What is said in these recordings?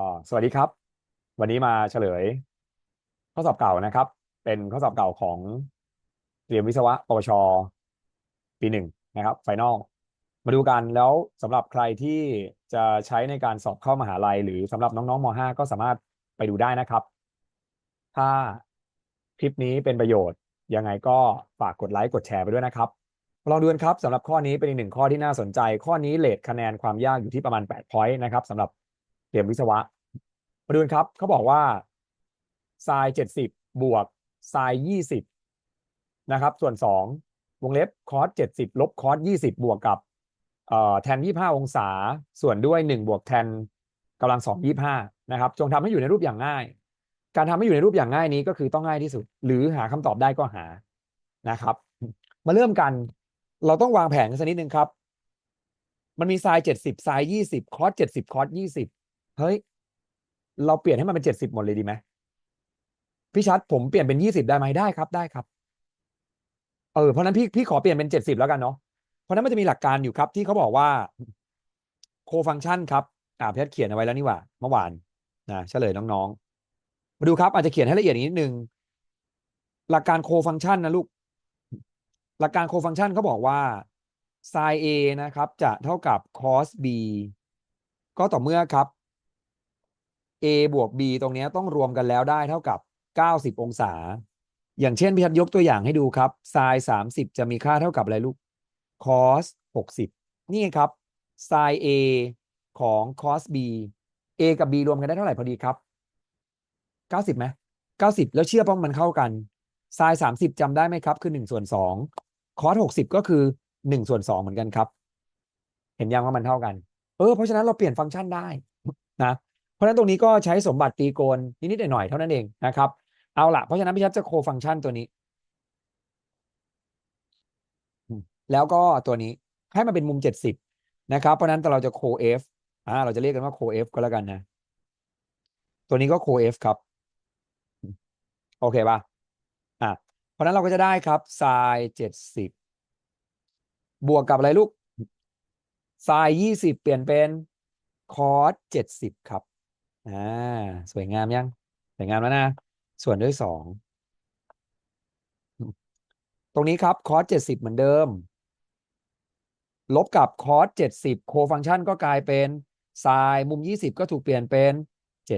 ก็สวัสดีครับ วันนี้มาเฉลย ข้อสอบเก่านะครับ เป็นข้อสอบเก่าของเตรียมวิศวะปวช ปีหนึ่งนะครับไฟนอลมาดูกันแล้วสำหรับใครที่จะใช้ในการสอบเข้ามหาลัย หรือสำหรับน้องๆม .5 ก็สามารถไปดูได้นะครับ ถ้าคลิปนี้เป็นประโยชน์ ยังไงก็ฝากกดไลค์กดแชร์ไปด้วยนะครับลองดูกันครับสำหรับข้อนี้เป็นอีกหนึ่งข้อที่น่าสนใจ ข้อนี้เลทคะแนนความยากอยู่ที่ประมาณ8 point นะครับสำหรับ เตรียมวิศวะ มาดูกันครับเขาบอกว่าไซน์70บบวกไซน์20นะครับ ส่วน2วงเล็บคอส70ลบคอส20บบวกกับเอ่อแทน25องศา ส่วนด้วย1บวกแทนกำลัง2 25นะครับ จงทำให้อยู่ในรูปอย่างง่าย การทำให้อยู่ในรูปอย่างง่ายนี้ก็คือต้องง่ายที่สุด หรือหาคำตอบได้ก็หานะครับ มาเริ่มกัน เราต้องวางแผนกันสักนิดนึงครับ มันมีไซน์70ไซน์20คอส70คอส20 เฮ้ย เราเปลี่ยนให้มันเป็น70หมดเลยดีไหมพี่ชัดผมเปลี่ยนเป็น20ได้ไหมได้ครับได้ครับ เออเพราะนั้นพี่พี่ขอเปลี่ยนเป็น70แล้วกันเนาะเพราะนั้นมันจะมีหลักการอยู่ครับ ที่เขาบอกว่าโคฟังชันครับ อ่าพี่ชัดเขียนเอาไว้แล้วนี่หว่าเมื่อวานนะเฉลยน้องๆมาดูครับ อาจจะเขียนให้ละเอียดอีกนิดนึงหลักการโคฟังชันนะลูก หลักการโคฟังชันเขาบอกว่า sin a นะครับ จะเท่ากับ cos b ก็ต่อเมื่อครับ a บวก b ตรงนี้ต้องรวมกันแล้วได้เท่ากับ 90 องศา อย่างเช่นพี่ชัดยกตัวอย่างให้ดูครับ sin 30 จะมีค่าเท่ากับอะไรลูก cos 60 นี่ครับ sin a ของ cos b a กับ b รวมกันได้เท่าไหร่พอดีครับ 90ไหม90 แล้วเชื่อป้องมันเข้ากัน sin 30จำได้ไหมครับ คือ 1 ส่วน 2 cos 60 ก็คือ 1 ส่วน 2 เหมือนกันครับ เห็นยังว่ามันเท่ากัน เออ เพราะฉะนั้นเราเปลี่ยนฟังก์ชันได้นะ ราะฉะนั้นตรงนี้ก็ใช้สมบัติตีโกนนิดๆหน่อยๆเท่านั้นเองนะครับ เอาละเพราะฉะนั้นพี่ชัดจะโคฟังก์ชันตัวนี้ แล้วก็ตัวนี้ให้มันเป็นมุม 70 นะครับ เพราะฉะนั้นเราจะโค f อ่าเราจะเรียกกันว่าโค f ก็แล้วกันนะ ตัวนี้ก็โค f ครับ โอเคป่ะอะเพราะนั้นเราก็จะได้ครับ sin 70บวกกับอะไรลูก sin 20เปลี่ยนเป็น cos 70ครับ อ่า สวยงามยัง สวยงามแล้วนะ ส่วนด้วย2ตรงนี้ครับ cos 70เหมือนเดิม ลบกับ cos 70โคฟังก์ชันก็กลายเป็น sin มุม20ก็ถูกเปลี่ยนเป็น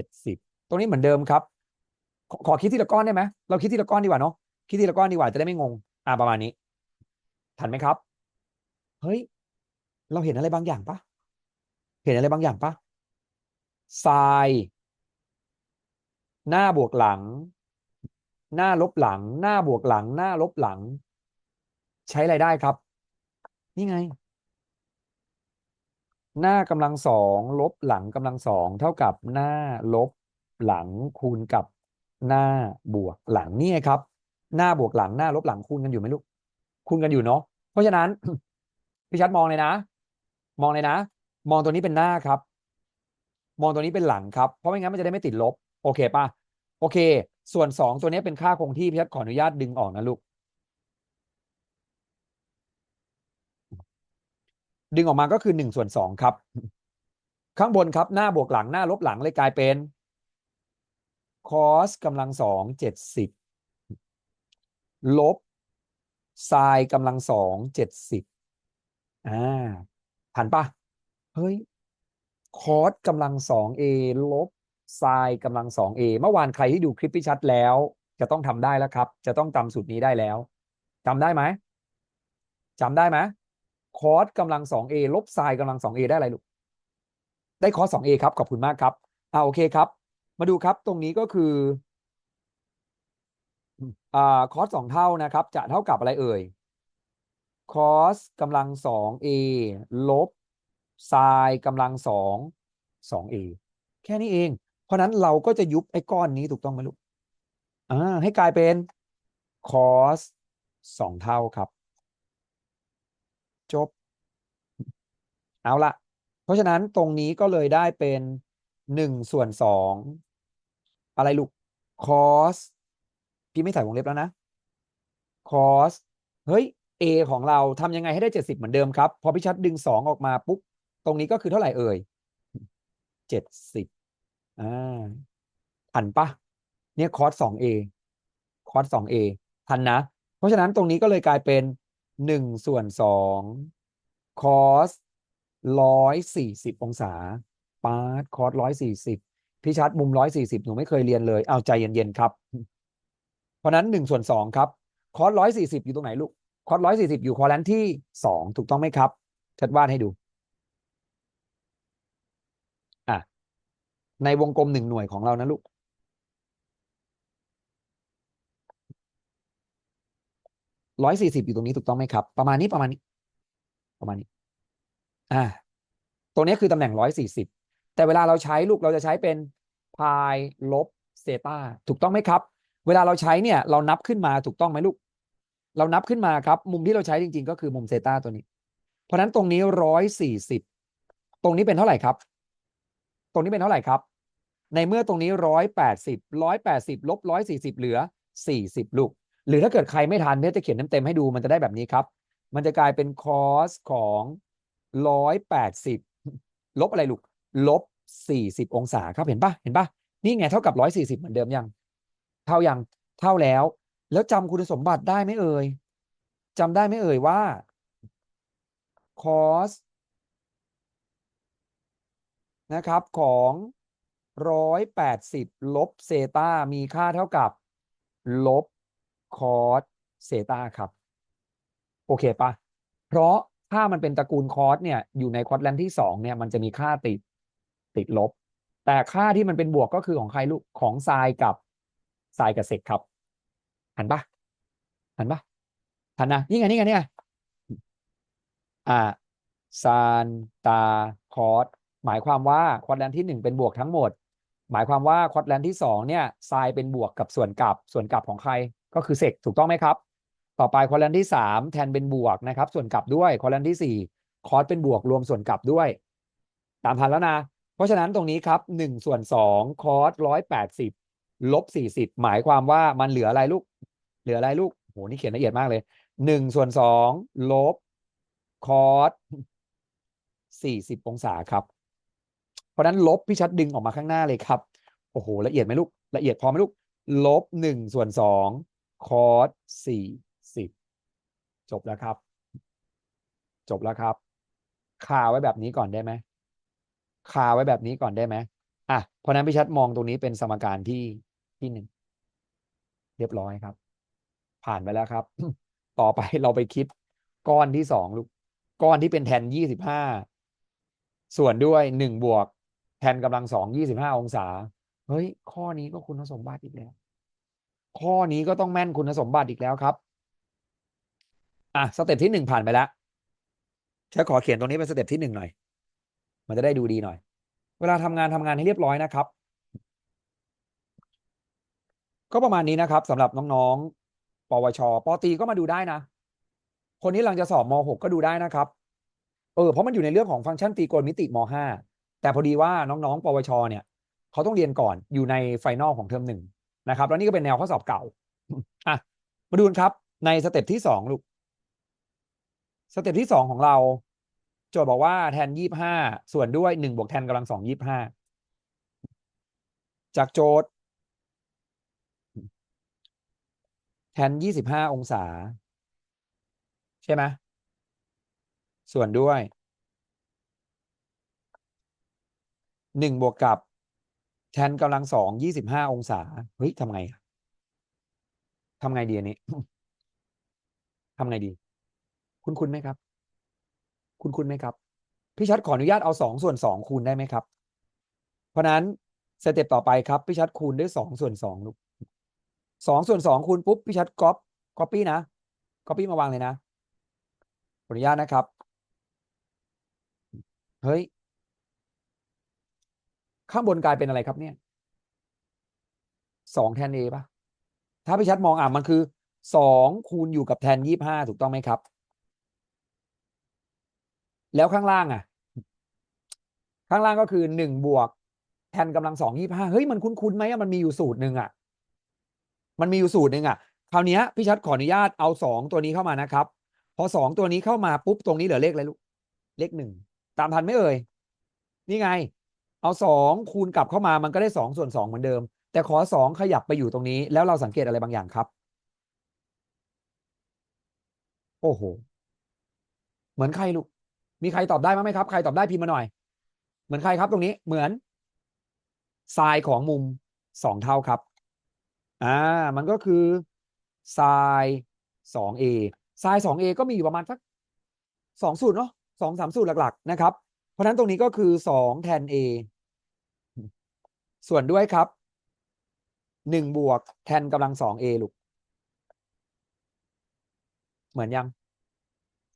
70ตรงนี้เหมือนเดิมครับ ขอขอคิดทีละก้อนได้ไหม เราคิดทีละก้อนดีกว่าเนาะ คิดทีละก้อนดีกว่าจะได้ไม่งง อ่าประมาณนี้ ทันไหมครับ เฮ้ย เราเห็นอะไรบางอย่างปะเห็นอะไรบางอย่างปะ ทราย หน้าบวกหลัง หน้าลบหลัง หน้าบวกหลัง หน้าลบหลัง ใช้อะไรได้ครับ นี่ไง หน้ากำลังสองลบหลังกำลังสองเท่ากับหน้าลบหลังคูณกับหน้าบวกหลังนี่ไงครับ หน้าบวกหลังหน้าลบหลังคูณกันอยู่ไหมลูกคูณกันอยู่เนาะเพราะฉะนั้นพี่ชัดมองเลยนะ มองเลยนะ มองตัวนี้เป็นหน้าครับ มองตัวนี้เป็นหลังครับ เพราะไม่งั้นมันจะได้ไม่ติดลบ โอเคป่ะโอเค ส่วนสองตัวนี้เป็นค่าคงที่พี่ชัดขออนุญาตดึงออกนะลูก ดึงออกมาก็คือหนึ่งส่วนสองครับ ข้างบนครับหน้าบวกหลังหน้าลบหลังเลยกลายเป็น cos กำลังสองเจ็ดสิบลบ sin กำลังสองเจ็ดสิบอ่าทันปะเฮ้ย cos กำลังสอง a ลบ sin กำลังสอง a เมื่อวานใครที่ดูคลิปพี่ชัดแล้ว จะต้องทำได้แล้วครับ จะต้องจำสูตรนี้ได้แล้วจำได้ไหมจำได้ไหมคอสกำลังสอง a ลบไซน์กำลังสอง a ได้อะไรลูกได้คอสสอง a ครับขอบคุณมากครับอ่าโอเคครับ มาดูครับตรงนี้ก็คืออ่าคอสสองเท่านะครับ จะเท่ากับอะไรเอ่ยคอสกำลังสอง a ลบ ไซน์กำลังสองสอง a แค่นี้เอง เพราะนั้นเราก็จะยุบไอ้ก้อนนี้ถูกต้องไหมลูกอ่าให้กลายเป็นคอสสองเท่าครับ จบ เอาละเพราะฉะนั้นตรงนี้ก็เลยได้เป็นหนึ่งส่วนสองอะไรลูก cos พี่ไม่ใส่วงเล็บแล้วนะ cos เฮ้ย a ของเราทำยังไงให้ได้เจ็ดสิบเหมือนเดิมครับ พอพี่ชัดดึงสองออกมาปุ๊บ ตรงนี้ก็คือเท่าไหร่เอ่ยเจ็ดสิบอ่าทันปะเนี่ยคอร์สสองเอคอร์สสองเอทันนะ เพราะฉะนั้นตรงนี้ก็เลยกลายเป็นหนึ่งส่วนสองคอสร้อยสี่สิบองศาปาร์ตคอสร้อยสี่สิบพี่ชัดมุมร้อยสี่สิบหนูไม่เคยเรียนเลย เอาใจเย็นๆครับ เพราะนั้นหนึ่งส่วนสองครับ คอสร้อยสี่สิบอยู่ตรงไหนลูก คอสร้อยสี่สิบอยู่คอแลนที่สองถูกต้องไหมครับชัดวาดให้ดู อะ ในวงกลมหนึ่งหน่วยของเรานะลูก ร้อยสี่สิบอยู่ตรงนี้ถูกต้องไหมครับ ประมาณนี้ประมาณนี้ ประมาณนี้ อ่า ตรงนี้คือตำแหน่งร้อยสี่สิบ แต่เวลาเราใช้ลูกเราจะใช้เป็นพายลบเซตาถูกต้องไหมครับ เวลาเราใช้เนี่ย เรานับขึ้นมาถูกต้องไหมลูก เรานับขึ้นมาครับ มุมที่เราใช้จริง ๆ ก็คือมุมเซตาตัวนี้ เพราะฉะนั้นตรงนี้ร้อยสี่สิบ ตรงนี้เป็นเท่าไหร่ครับ ตรงนี้เป็นเท่าไหร่ครับ ในเมื่อตรงนี้ร้อยแปดสิบร้อยแปดสิบลบร้อยสี่สิบเหลือสี่สิบลูก หรือถ้าเกิดใครไม่ทันเนี่ยจะเขียนเต็มๆให้ดูมันจะได้แบบนี้ครับ มันจะกลายเป็นคอสของร้อยแปดสิบลบอะไรลูก ลบสี่สิบองศาครับเห็นปะเห็นปะนี่ไงเท่ากับร้อยสี่สิบเหมือนเดิมยัง เท่ายังเท่าแล้ว แล้วจำคุณสมบัติได้ไหมเอ่ยจำได้ไหมเอ่ยว่า cos นะครับของ ร้อยแปดสิบลบเซตามีค่าเท่ากับ ลบคอสเซตาครับ โอเคปะเพราะถ้ามันเป็นตระกูลคอสเนี่ยอยู่ในควอดแลนที่สองเนี่ยมันจะมีค่าติดติดลบ แต่ค่าที่มันเป็นบวกก็คือของใครลูกของไซน์กับไซน์กับเซกครับหันปะหันปะหันนะนี่ไงนี่ไงนี่ไงอ่าซานตาคอสหมายความว่าควอดแลนที่หนึ่งเป็นบวกทั้งหมด หมายความว่าควอดแลนที่สองเนี่ยไซน์เป็นบวกกับส่วนกลับ ส่วนกลับของใครก็คือเซกถูกต้องไหมครับ ต่อไปควอดแลนที่สามแทนเป็นบวกนะครับ ส่วนกลับด้วยควอดแลนที่สี่คอสเป็นบวกรวมส่วนกลับด้วย ตามทันแล้วนะ เพราะฉะนั้นตรงนี้ครับหนึ่งส่วนสองคอสร้อยแปดสิบลบสี่สิบหมายความว่ามันเหลืออะไรลูก เหลืออะไรลูกโหนี่เขียนละเอียดมากเลยหนึ่งส่วนสองลบคอสสี่สิบองศาครับ เพราะนั้นลบพี่ชัดดึงออกมาข้างหน้าเลยครับ โอ้โห ละเอียดไหมลูก ละเอียดพอไหมลูก ลบหนึ่งส่วนสองคอสสี่สิบจบแล้วครับ จบแล้วครับคาไว้แบบนี้ก่อนได้ไหมคาไว้แบบนี้ก่อนได้ไหมอะเพราะฉะนั้นพี่ชัดมองตรงนี้เป็นสมการที่ที่หนึ่งเรียบร้อยครับ ผ่านไปแล้วครับ ต่อไปเราไปคิดก้อนที่สองลูก ก้อนที่เป็นแทนยี่สิบห้าส่วนด้วยหนึ่งบวก แทนกำลังสองยี่สิบห้าองศา เฮ้ย ข้อนี้ก็คุณสมบัติอีกแล้ว ข้อนี้ก็ต้องแม่นคุณสมบัติอีกแล้วครับ อะ สเต็ปที่หนึ่งผ่านไปแล้วฉันขอเขียนตรงนี้เป็นสเต็ปที่หนึ่งหน่อย มันจะได้ดูดีหน่อย เวลาทำงานทำงานให้เรียบร้อยนะครับ ก็ประมาณนี้นะครับสำหรับน้องๆ ปวช ปตีก็มาดูได้นะ คนนี้หลังจะสอบม .6 ก็ดูได้นะครับ เออ เพราะมันอยู่ในเรื่องของฟังก์ชันตรีโกณมิติม .5 แต่พอดีว่าน้องๆ ปวช เนี่ยเขาต้องเรียนก่อนอยู่ในไฟนอลของเทอมหนึ่งนะครับ แล้วนี่ก็เป็นแนวข้อสอบเก่าอะมาดูนครับ ในสเต็ปที่สองลูกสเต็ปที่สองของเรา โจทย์บอกว่าแทนยี่ห้าส่วนด้วยหนึ่งบวกแทนกำลังสองยี่ห้าจากโจทย์ แทนยี่สิบห้าองศา ใช่ไหมส่วนด้วย หนึ่งบวกกับแทนกำลังสองยี่สิบห้าองศา เฮ้ยทำไงอะทำไงดีอันนี้ทำไงดี คุณคุณไหมครับ คุณคุณไหมครับ พี่ชัดขออนุญาตเอาสองส่วนสองคูณได้ไหมครับ เพราะนั้นสเต็ปต่อไปครับ พี่ชัดคูณด้วยสองส่วนสองลูกสองส่วนสองคูณปุ๊บพี่ชัดก๊อปก๊อปปี้นะก๊อปปี้มาวางเลยนะขออนุญาตนะครับ เฮ้ย ข้างบนกลายเป็นอะไรครับเนี่ยสองแทนเอป่ะถ้าพี่ชัดมองอะมันคือสองคูณอยู่กับแทนยี่ห้าถูกต้องไหมครับ แล้วข้างล่างอะ ข้างล่างก็คือหนึ่งบวกแทนกำลังสองยี่ห้าเฮ้ยมันคุ้นๆไหมอะมันมีอยู่สูตรหนึ่งอะ มันมีอยู่สูตรหนึ่งอะคราวนี้พี่ชัดขออนุญาตเอาสองตัวนี้เข้ามานะครับ พอสองตัวนี้เข้ามาปุ๊บตรงนี้เหลือเลขอะไรลูกเลขหนึ่งตามทันไหมเอ่ยนี่ไง เอาสองคูณกลับเข้ามามันก็ได้สองส่วนสองเหมือนเดิม แต่ขอสองขยับไปอยู่ตรงนี้ แล้วเราสังเกตอะไรบางอย่างครับ โอ้โห เหมือนใครลูก มีใครตอบได้ไหมครับ ใครตอบได้พิมพ์มาหน่อย เหมือนใครครับตรงนี้ เหมือนไซน์ของมุมสองเท่าครับ อ่า มันก็คือไซน์สองเอไซน์สองเอก็มีอยู่ประมาณสักสองสูตรเนาะสองสามสูตรหลักๆนะครับ เพราะนั้นตรงนี้ก็คือสองแทน a ส่วนด้วยครับหนึ่งบวกแทนกำลังสอง a ลูก เหมือนยัง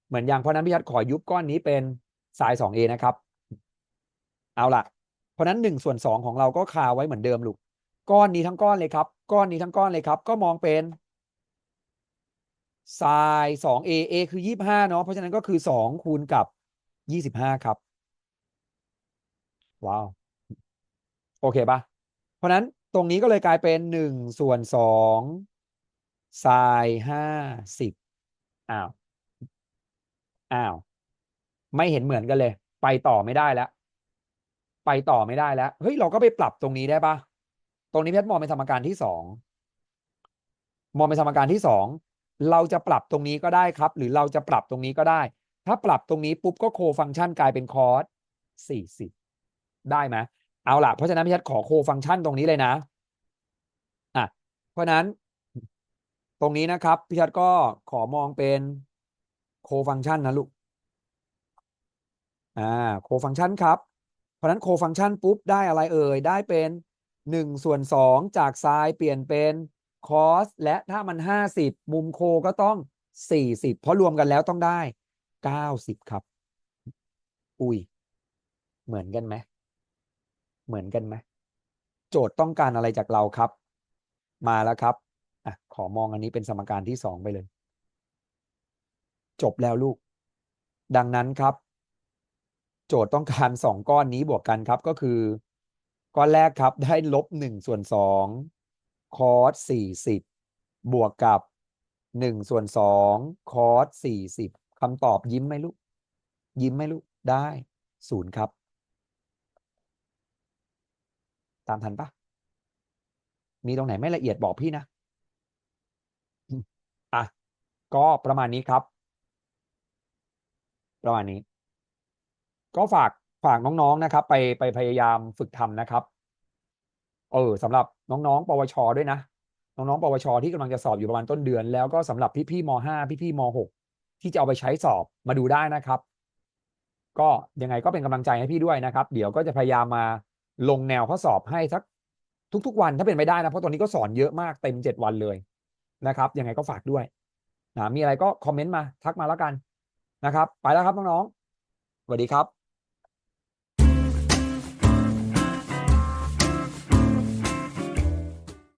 เหมือนยังเพราะนั้นพี่ชัดขอยุบก้อนนี้เป็นสาย 2a นะครับ เอาล่ะ เพราะนั้น1ส่วน2ของเราก็คาไว้เหมือนเดิมลูก ก้อนนี้ทั้งก้อนเลยครับ ก้อนนี้ทั้งก้อนเลยครับ ก็มองเป็นไซน์ 2a a คือ25เนาะ เพราะฉะนั้นก็คือ2คูณกับ25ครับ ว้าว อเคปะเพราะนั้นตรงนี้ก็เลยกลายเป็น1ส่วน2ไซน์50อ้าวอ้าวไม่เห็นเหมือนกันเลย ไปต่อไม่ได้แล้ว ไปต่อไม่ได้แล้วเฮ้ยเราก็ไปปรับตรงนี้ได้ปะตรงนี้เพชรมองเป็นสมการที่สองมองเป็นสมการที่สองเราจะปรับตรงนี้ก็ได้ครับ หรือเราจะปรับตรงนี้ก็ได้ ถ้าปรับตรงนี้ปุ๊บก็โคฟังก์ชันกลายเป็นคอสสี่สิบได้ไหม เอาล่ะเพราะฉะนั้นพี่ชัดขอโคฟังก์ชันตรงนี้เลยนะอะเพราะนั้น ตรงนี้นะครับพี่ชัดก็ขอมองเป็นโคฟังก์ชันนะลูกอ่าโคฟังก์ชันครับ เพราะนั้นโคฟังก์ชันปุ๊บได้อะไรเอ่ยได้เป็นหนึ่งส่วนสองจากไซน์เปลี่ยนเป็นคอสและถ้ามันห้าสิบมุมโคก็ต้องสี่สิบเพราะรวมกันแล้วต้องได้เก้าสิบครับ อุ้ย เหมือนกันไหม เหมือนกันไหมโจทย์ต้องการอะไรจากเราครับ มาแล้วครับอะขอมองอันนี้เป็นสมการที่สองไปเลย จบแล้วลูก ดังนั้นครับ โจทย์ต้องการสองก้อนนี้บวกกันครับก็คือ ก้อนแรกครับได้ลบหนึ่งส่วนสองคอสสี่สิบบวกกับหนึ่งส่วนสองคอสสี่สิบคำตอบยิ้มไหมลูก ยิ้มไหมลูกได้ศูนย์ครับ ตามทันปะมีตรงไหนไม่ละเอียดบอกพี่นะอะก็ประมาณนี้ครับ ประมาณนี้ ก็ฝากฝากน้องๆนะครับ ไปไปพยายามฝึกทำนะครับ เออสำหรับน้องๆ ปวชด้วยนะน้องๆ ปวชที่กำลังจะสอบอยู่ประมาณต้นเดือน แล้วก็สำหรับพี่ๆม .5 พี่ๆม .6 ที่จะเอาไปใช้สอบมาดูได้นะครับ ก็ยังไงก็เป็นกำลังใจให้พี่ด้วยนะครับ เดี๋ยวก็จะพยายามมา ลงแนวข้อสอบให้สักทุก ๆ วันถ้าเป็นไปได้นะ เพราะตอนนี้ก็สอนเยอะมากเต็มเจ็ดวันเลยนะครับยังไงก็ฝากด้วยนะมีอะไรก็คอมเมนต์มาทักมาแล้วกันนะครับ ไปแล้วครับน้องๆสวัสดีครับ